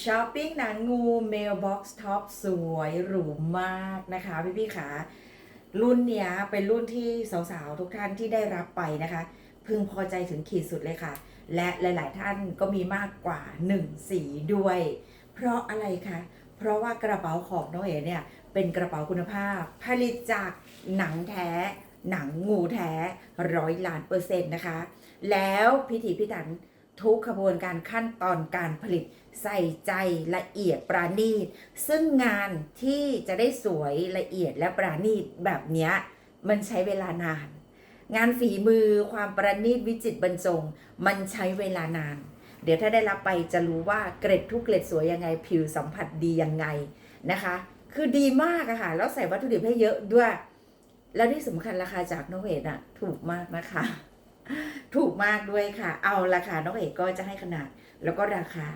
ช้อปปิ้งหนังงูเมลบ็อกซ์ท็อปสวยหรูมากนะคะพี่พี่ๆขารุ่นเนี้ยเป็นรุ่นที่สาวๆ ทุกท่านที่ได้รับไปนะคะ พึงพอใจถึงขีดสุดเลยค่ะ และหลายๆท่านก็มีมากกว่า 1 สีด้วย เพราะอะไรคะ เพราะว่ากระเป๋าของน้องเอ๋เนี่ย เป็นกระเป๋าคุณภาพ ผลิตจากหนังแท้ หนังงูแท้ร้อยล้านเปอร์เซ็นต์นะคะ แล้วพิถีพิถันทุกขบวนการขั้นตอนการผลิต ใส่ใจละเอียดปราณีต ซึ่งงานที่จะได้สวยละเอียดและปราณีตแบบนี้มันใช้เวลานาน งานฝีมือความประณีตวิจิตรบรรจง มันใช้เวลานาน เดี๋ยวถ้าได้รับไปจะรู้ว่าเกร็ดทุกเกร็ดสวยยังไงผิวสัมผัสดียังไงนะคะ คือดีมากอะค่ะแล้วใส่วัตถุดิบให้เยอะด้วย แล้วที่สำคัญราคาจากน้องเอกอะถูกมากนะคะ ถูกมากด้วยค่ะ เอาราคาน้องเอกก็จะให้ขนาดแล้วก็ราคา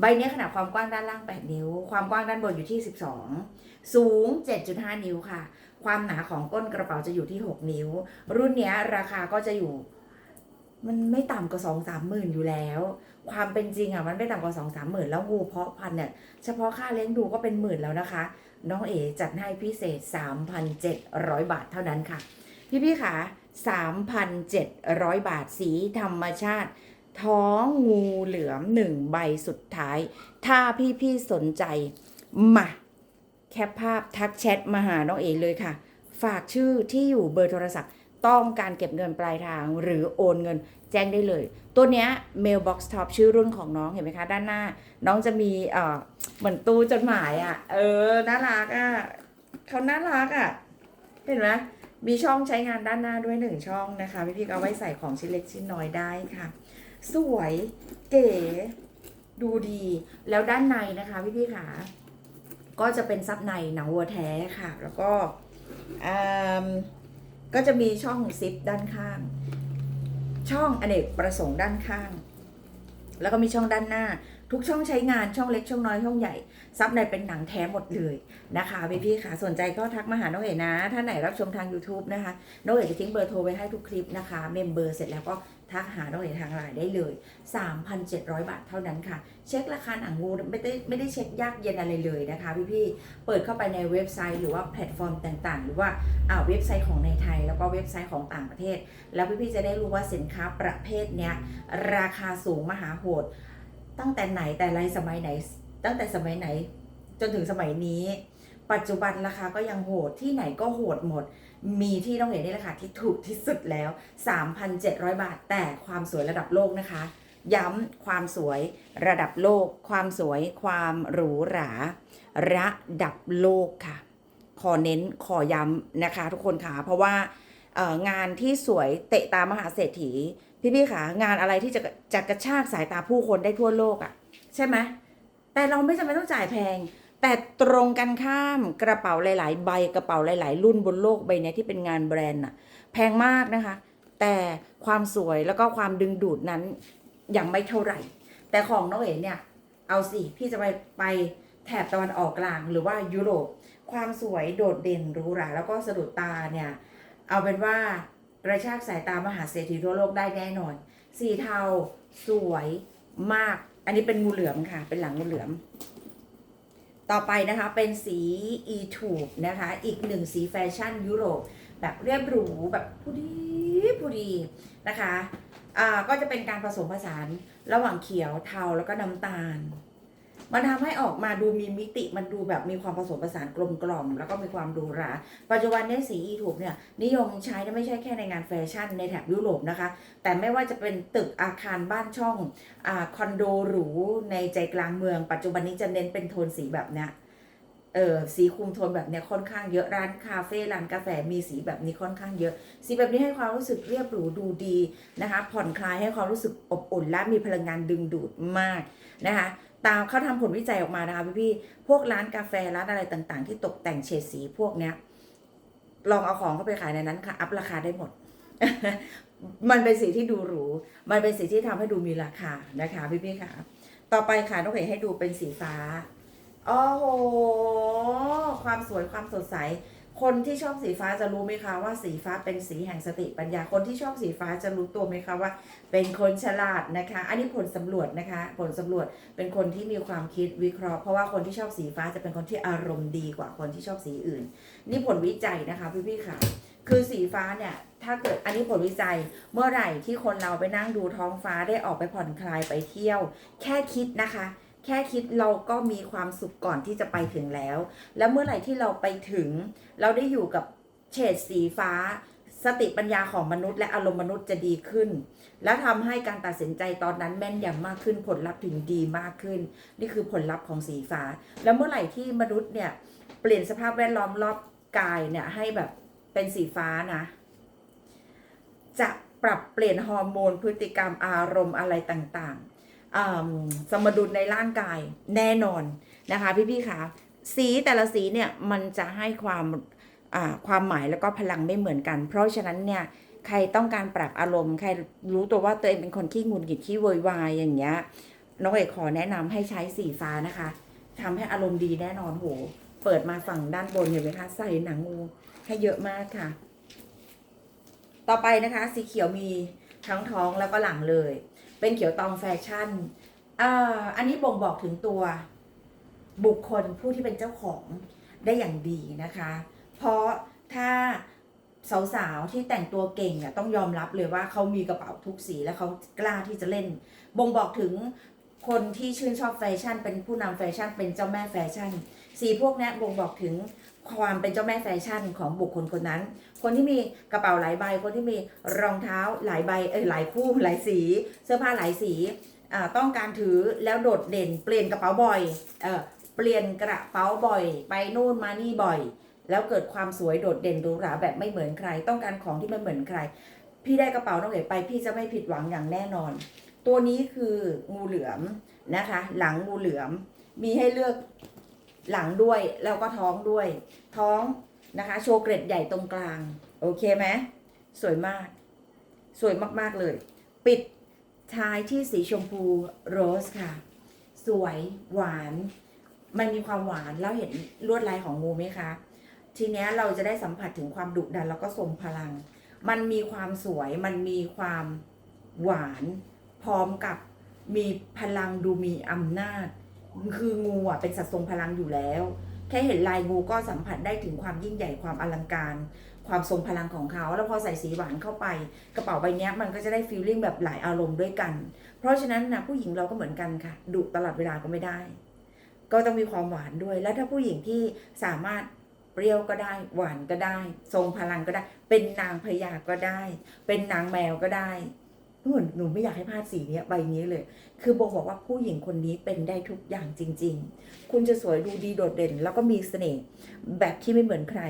ใบนี้ขนาดความกว้างด้านล่าง 8 นิ้ว ความกว้างด้านบนอยู่ที่ 12 สูง 7.5 นิ้วค่ะ ความหนาของก้นกระเป๋าจะอยู่ที่ 6 นิ้ว รุ่นนี้ราคาก็จะอยู่ มันไม่ต่ำกว่า2 3หมื่นอยู่แล้ว ความเป็นจริงอะมันไม่ต่ำกว่า2 3หมื่นแล้วงูเพาะพันธุ์เนี่ยเฉพาะค่าเลี้ยงดูก็เป็นหมื่นแล้วนะคะ น้องเอจัดให้พิเศษ 3,700 บาทเท่านั้นค่ะ พี่พี่ๆค่ะ3,700 บาทสีธรรมชาติ ท้องงูเหลือมหนึ่งใบสุดท้าย ถ้าพี่พี่ๆสนใจมาแคปภาพทักแชทมาหาน้องเอเลยค่ะ ฝากชื่อที่อยู่เบอร์โทรศัพท์ ต้องการเก็บเงินปลายทางหรือโอนเงินแจ้งได้เลย ตัวเนี้ย mailbox top ชื่อรุ่นของน้องเห็นไหมคะ ด้านหน้า น้องจะมีเอ่อเหมือนตู้จดหมายอะ่ะ เออ น่ารักอะ่ะเขาน่ารักอะ่ะ เห็นไหมมีช่องใช้งานด้านหน้าด้วยหนึ่งช่องนะคะ พี่พี่ๆก็เอาไว้ใส่ของชิ้นเล็กชิ้นน้อยได้ค่ะ สวย เก๋ ดูดี แล้วด้านในนะคะพี่พี่ๆค่ะก็จะเป็นซับในหนังวัวแท้ค่ะ แล้วก็อืมก็จะมีช่องซิปด้านข้าง ช่องอเนกประสงค์ด้านข้าง แล้วก็มีช่องด้านหน้า ทุกช่องใช้งานช่องเล็กช่องน้อยช่องใหญ่ ซับในเป็นหนังแท้หมดเลยนะคะพี่พี่ค่ะสนใจก็ทักมาหาน้องเอ๋นะ ถ้าไหนรับชมทาง YouTube นะคะ น้องเอ๋จะทิ้งเบอร์โทรไว้ให้ทุกคลิปนะคะ เมมเบอร์เสร็จแล้วก็ ทักหาน้องเอ๋ทางไลน์ได้เลย 3,700 บาทเท่านั้นค่ะ เช็คราคาหนังงูไม่ได้ไม่ได้เช็คยากเย็นอะไรเลยนะคะพี่พี่ๆเปิดเข้าไปในเว็บไซต์หรือว่าแพลตฟอร์มต่างๆ หรือว่าอ่าเว็บไซต์ของในไทย แล้วก็เว็บไซต์ของต่างประเทศ แล้วพี่ๆจะได้รู้ว่าสินค้าประเภทเนี้ยราคาสูงมหาโหด ตั้งแต่ไหนแต่ไรสมัยไหน ตั้งแต่สมัยไหนจนถึงสมัยนี้ ปัจจุบันราคาก็ยังโหดที่ไหนก็โหดหมด มีที่ต้องเห็นนี่แหละค่ะที่ถูกที่สุดแล้ว 3,700 บาท แต่ความสวยระดับโลกนะคะ ย้ำความสวยระดับโลก ความสวยความหรูหรา ระดับโลกค่ะ ขอเน้นขอย้ำนะคะ ทุกคนค่ะเพราะว่างานที่สวยเตะตามหาเศรษฐี พี่ๆค่ะงานอะไรที่จะจะกระชากสายตาผู้คนได้ทั่วโลกอะ่ะ ใช่ไหมแต่เราไม่จำเป็นต้องจ่ายแพง แต่ตรงกันข้ามกระเป๋าหลาย ๆ ใบกระเป๋าหลาย ๆ รุ่นบนโลกใบนี้ที่เป็นงานแบรนด์น่ะแพงมากนะคะ แต่ความสวยแล้วก็ความดึงดูดนั้นยังไม่เท่าไหร่ แต่ของน้องเอ๋เนี่ย เอาสิพี่จะไปไปแถบตะวันออกกลางหรือว่ายุโรป ความสวยโดดเด่นหรูหราแล้วก็สะดุดตาเนี่ย เอาเป็นว่ากระชากสายตามหาเศรษฐีทั่วโลกได้แน่นอน สีเทาสวยมาก อันนี้เป็นงูเหลือมค่ะ เป็นหลังงูเหลือม ต่อไปนะคะเป็นสี e t u b e นะคะ อีกหนึ่งสีแฟชั่นยุโรป แบบเรียบหรูแบบผู้ดีผู้ดีนะคะ อ่าก็จะเป็นการผสมผสานระหว่างเขียวเทาแล้วก็น้ำตาล มันทำให้ออกมาดูมีมิติมันดูแบบมีความผสมผสานกลมกล่อม แล้วก็มีความหรูหรา ปัจจุบันเนี้สี e t u b e เนี่ยนิยมใช้ไม่ใช่แค่ในงานแฟชั่นในแถบยุโรปนะคะ แต่ไม่ว่าจะเป็นตึกอาคารบ้านช่องอคอนโดหรูในใจกลางเมือง ปัจจุบันนี้จะเน้นเป็นโทนสีแบบเนี้ยเออสีคุมโทนแบบเนี้ยค่อนข้างเยอะร้านคาเฟ่ร้านกาแฟมีสีแบบนี้ค่อนข้างเยอะ สีแบบนี้ให้ความรู้สึกเรียบหรูดูดีนะคะ ผ่อนคลายให้ความรู้สึกอบอุ่นและมีพลังงานดึงดูดมากนะคะ ตามเขาทำผลวิจัยออกมานะคะพี่พี่พวกร้านกาแฟร้านอะไรต่างๆ ที่ตกแต่งเฉดสีพวกเนี้ยลองเอาของเข้าไปขายในนั้นค่ะ อัพราคาได้หมด มันเป็นสีที่ดูหรู มันเป็นสีที่ทำให้ดูมีราคานะคะพี่ๆค่ะ ต่อไปค่ะน้องเอ๋ให้ดูเป็นสีฟ้า โอ้โห ความสวยความสดใส คนที่ชอบสีฟ้าจะรู้ไหมคะว่าสีฟ้าเป็นสีแห่งสติปัญญา คนที่ชอบสีฟ้าจะรู้ตัวไหมคะว่า เป็นคนฉลาดนะคะ อันนี้ผลสำรวจนะคะ ผลสำรวจเป็นคนที่มีความคิดวิเคราะห์ เพราะว่าคนที่ชอบสีฟ้าจะเป็นคนที่อารมณ์ดีกว่าคนที่ชอบสีอื่น นี่ผลวิจัยนะคะพี่ๆค่ะ คือสีฟ้าเนี่ยถ้าเกิดอันนี้ผลวิจัยเมื่อไหร่ที่คนเราไปนั่งดูท้องฟ้าได้ออกไปผ่อนคลายไปเที่ยว แค่คิดนะคะ แค่คิดเราก็มีความสุขก่อนที่จะไปถึงแล้ว แล้วเมื่อไหร่ที่เราไปถึง เราได้อยู่กับเฉดสีฟ้า สติปัญญาของมนุษย์ และอารมณ์มนุษย์จะดีขึ้น แล้วทำให้การตัดสินใจตอนนั้นแม่นยำมากขึ้นผลลัพธ์ถึงดีมากขึ้น นี่คือผลลัพธ์ของสีฟ้า แล้วเมื่อไหร่ที่มนุษย์เนี่ยเปลี่ยนสภาพแวดล้อมรอบกายเนี่ยให้แบบเป็นสีฟ้านะ จะปรับเปลี่ยนฮอร์โมนพฤติกรรมอารมณ์อะไรต่างๆ สมดุลในร่างกายแน่นอนนะคะพี่ๆคะสีแต่ละสีเนี่ยมันจะให้ความความหมายแล้วก็พลังไม่เหมือนกัน เพราะฉะนั้นเนี่ยใครต้องการปรับอารมณ์ใครรู้ตัวว่าตัวเองเป็นคนขี้งุดหงิดขี้โวยวายอย่างเงี้ยน้องเอกขอแนะนำให้ใช้สีฟ้านะคะทำให้อารมณ์ดีแน่นอนโห เปิดมาฝั่งด้านบนเห็นไหมคะใส่หนังงูให้เยอะมากค่ะ ต่อไปนะคะ สีเขียวมีทั้งท้องแล้วก็หลังเลย เป็นเขียวตองแฟชั่นอ่าอันนี้บ่งบอกถึงตัวบุคคลผู้ที่เป็นเจ้าของได้อย่างดีนะคะ เพราะถ้าสาวๆที่แต่งตัวเก่งอะต้องยอมรับเลยว่าเขามีกระเป๋าทุกสีและเขากล้าที่จะเล่น บ่งบอกถึงคนที่ชื่นชอบแฟชั่น เป็นผู้นำแฟชั่นเป็นเจ้าแม่แฟชั่น สีพวกนี้บ่งบอกถึง ความเป็นเจ้าแม่แฟชั่นของบุคคลคนนั้น คนที่มีกระเป๋าหลายใบ คนที่มีรองเท้าหลายใบเออหลายคู่หลายสี เสื้อผ้าหลายสีต้องการถือแล้วโดดเด่น เปลี่ยนกระเป๋าบ่อยเออเปลี่ยนกระเป๋าบ่อย ไปนู่นมานี่บ่อย แล้วเกิดความสวยโดดเด่นหรูหราแบบไม่เหมือนใคร ต้องการของที่ไม่เหมือนใคร พี่ได้กระเป๋าน้องเอ๋ไปพี่จะไม่ผิดหวังอย่างแน่นอน ตัวนี้คืองูเหลือมนะคะ หลังงูเหลือมมีให้เลือก หลังด้วยแล้วก็ท้องด้วย ท้องนะคะ โชว์เกร็ดใหญ่ตรงกลาง โอเคไหมสวยมาก สวยมากๆเลย ปิดท้ายที่สีชมพูโรสค่ะ สวยหวาน มันมีความหวานแล้วเห็นลวดลายของงูไหมคะ ทีเนี้ยเราจะได้สัมผัสถึงความดุดันแล้วก็ทรงพลัง มันมีความสวยมันมีความหวาน พร้อมกับมีพลังดูมีอำนาจ คืองูอะเป็นสัตว์ทรงพลังอยู่แล้ว แค่เห็นลายงูก็สัมผัสได้ถึงความยิ่งใหญ่ความอลังการ ความทรงพลังของเขา แล้วพอใส่สีหวานเข้าไป กระเป๋าใบนี้มันก็จะได้ฟีลลิ่งแบบหลายอารมณ์ด้วยกัน เพราะฉะนั้นนะผู้หญิงเราก็เหมือนกันค่ะดุตลอดเวลาก็ไม่ได้ ก็ต้องมีความหวานด้วย แล้วถ้าผู้หญิงที่สามารถเปรี้ยวก็ได้หวานก็ได้ ทรงพลังก็ได้ เป็นนางพญาก็ได้ เป็นนางแมวก็ได้ หนูหนูไม่อยากให้พลาดสีเนี้ยใบนี้เลย คือบงบอกว่าผู้หญิงคนนี้เป็นได้ทุกอย่างจริง ๆ คุณจะสวยดูดีโดดเด่น แล้วก็มีเสน่ห์แบบที่ไม่เหมือนใคร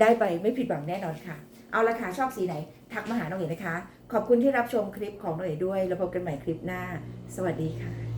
ได้ไปไม่ผิดหวังแน่นอนค่ะ เอาละค่ะชอบสีไหน ทักมาหาน้องเอ๋นะคะ ขอบคุณที่รับชมคลิปของน้องเอ๋ด้วย แล้วพบกันใหม่คลิปหน้า สวัสดีค่ะ